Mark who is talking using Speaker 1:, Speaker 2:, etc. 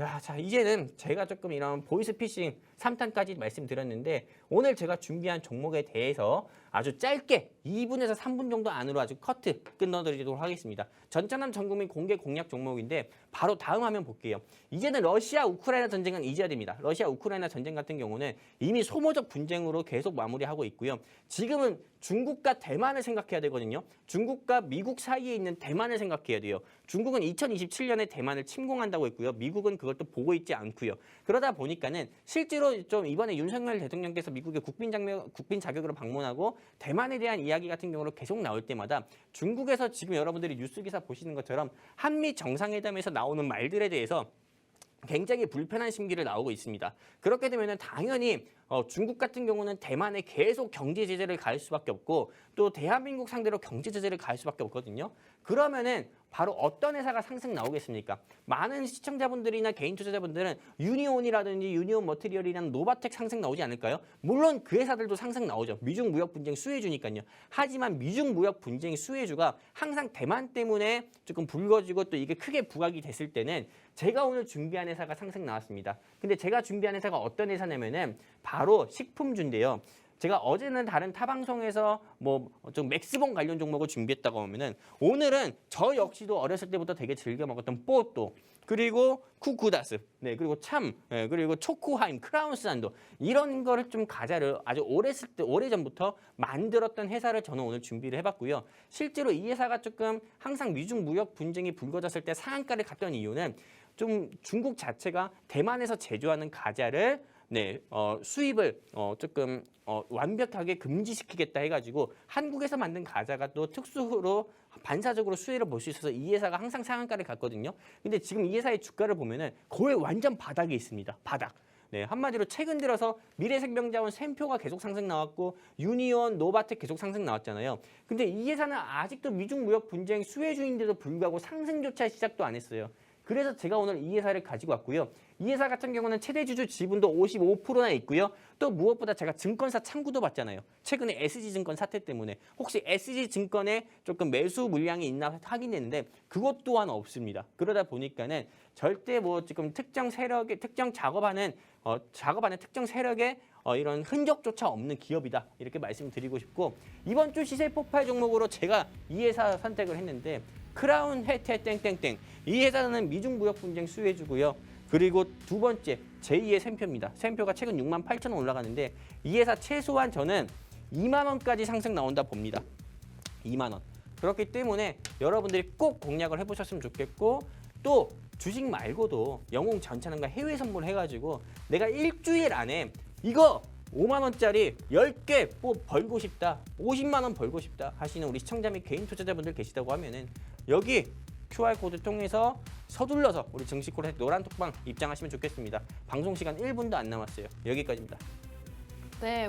Speaker 1: 야, 자 이제는 제가 조금 이런 보이스피싱 3탄까지 말씀드렸는데 오늘 제가 준비한 종목에 대해서 아주 짧게 2분에서 3분 정도 안으로 아주 커트 끊어드리도록 하겠습니다. 전천한 전국민 공개 공략 종목인데 바로 다음 화면 볼게요. 이제는 러시아 우크라이나 전쟁은 잊어야 됩니다. 러시아 우크라이나 전쟁 같은 경우는 이미 소모적 분쟁으로 계속 마무리하고 있고요. 지금은 중국과 대만을 생각해야 되거든요. 중국과 미국 사이에 있는 대만을 생각해야 돼요. 중국은 2027년에 대만을 침공한다고 했고요. 미국은 또 보고 있지 않고요. 그러다 보니까는 실제로 좀 이번에 윤석열 대통령께서 미국의 국빈 장면 국빈 자격으로 방문하고 대만에 대한 이야기 같은 경우로 계속 나올 때마다 중국에서 지금 여러분들이 뉴스 기사 보시는 것처럼 한미 정상회담에서 나오는 말들에 대해서 굉장히 불편한 심기를 나오고 있습니다. 그렇게 되면 당연히 어, 중국 같은 경우는 대만에 계속 경제 제재를 가할 수밖에 없고 또 대한민국 상대로 경제 제재를 가할 수밖에 없거든요. 그러면은 바로 어떤 회사가 상승 나오겠습니까? 많은 시청자분들이나 개인 투자자분들은 유니온이라든지 유니온 머티리얼이라는 노바텍 상승 나오지 않을까요? 물론 그 회사들도 상승 나오죠. 미중 무역 분쟁 수혜주니까요. 하지만 미중 무역 분쟁 수혜주가 항상 대만 때문에 조금 불거지고 또 이게 크게 부각이 됐을 때는 제가 오늘 준비한 회사가 상승 나왔습니다. 근데 제가 준비한 회사가 어떤 회사냐면은 바로 식품주인데요. 제가 어제는 다른 타 방송에서 뭐 좀 맥스본 관련 종목을 준비했다고 하면은 오늘은 저 역시도 어렸을 때부터 되게 즐겨 먹었던 뽀또 그리고 쿠쿠다스 네 그리고 참 네, 그리고 초코하임 크라운스안도 이런 거를 좀 가자를 아주 오래 쓸 때 오래 전부터 만들었던 회사를 저는 오늘 준비를 해봤고요. 실제로 이 회사가 조금 항상 미중 무역 분쟁이 불거졌을 때 상한가를 갔던 이유는 좀 중국 자체가 대만에서 제조하는 과자를 네, 어, 수입을 어, 조금 어, 완벽하게 금지시키겠다 해가지고 한국에서 만든 과자가 또 특수로 반사적으로 수혜를 볼 수 있어서 이 회사가 항상 상한가를 갔거든요. 근데 지금 이 회사의 주가를 보면은 거의 완전 바닥에 있습니다. 바닥. 네, 한마디로 최근 들어서 미래생명자원 샘표가 계속 상승 나왔고 유니온, 노바텍 계속 상승 나왔잖아요. 근데 이 회사는 아직도 미중 무역 분쟁 수혜주인데도 불구하고 상승조차 시작도 안 했어요. 그래서 제가 오늘 이 회사를 가지고 왔고요. 이 회사 같은 경우는 최대 주주 지분도 55%나 있고요. 또 무엇보다 제가 증권사 참고도 받잖아요. 최근에 SG증권 사태 때문에 혹시 SG증권에 조금 매수 물량이 있나 확인했는데 그것 또한 없습니다. 그러다 보니까는 절대 뭐 지금 특정 세력의 특정 작업하는 어, 작업하는 특정 세력의 어, 이런 흔적조차 없는 기업이다 이렇게 말씀드리고 싶고 이번 주 시세 폭발 종목으로 제가 이 회사 선택을 했는데 크라운 혜태 땡땡땡 이 회사는 미중 무역 분쟁 수혜주고요. 그리고 두 번째 제2의 샘표입니다. 샘표가 최근 6만 8천 원 올라가는데 이 회사 최소한 저는 2만 원까지 상승 나온다 봅니다. 2만 원. 그렇기 때문에 여러분들이 꼭 공략을 해보셨으면 좋겠고 또 주식 말고도 영웅 전차는가 해외 선물 해가지고 내가 일주일 안에 이거 5만 원짜리 10개 뭐 벌고 싶다 50만 원 벌고 싶다 하시는 우리 시청자 및 개인 투자자분들 계시다고 하면은 여기 QR코드 통해서 서둘러서 우리 증시콜에 노란 톡방 입장하시면 좋겠습니다. 방송 시간 1분도 안 남았어요. 여기까지입니다.
Speaker 2: 네,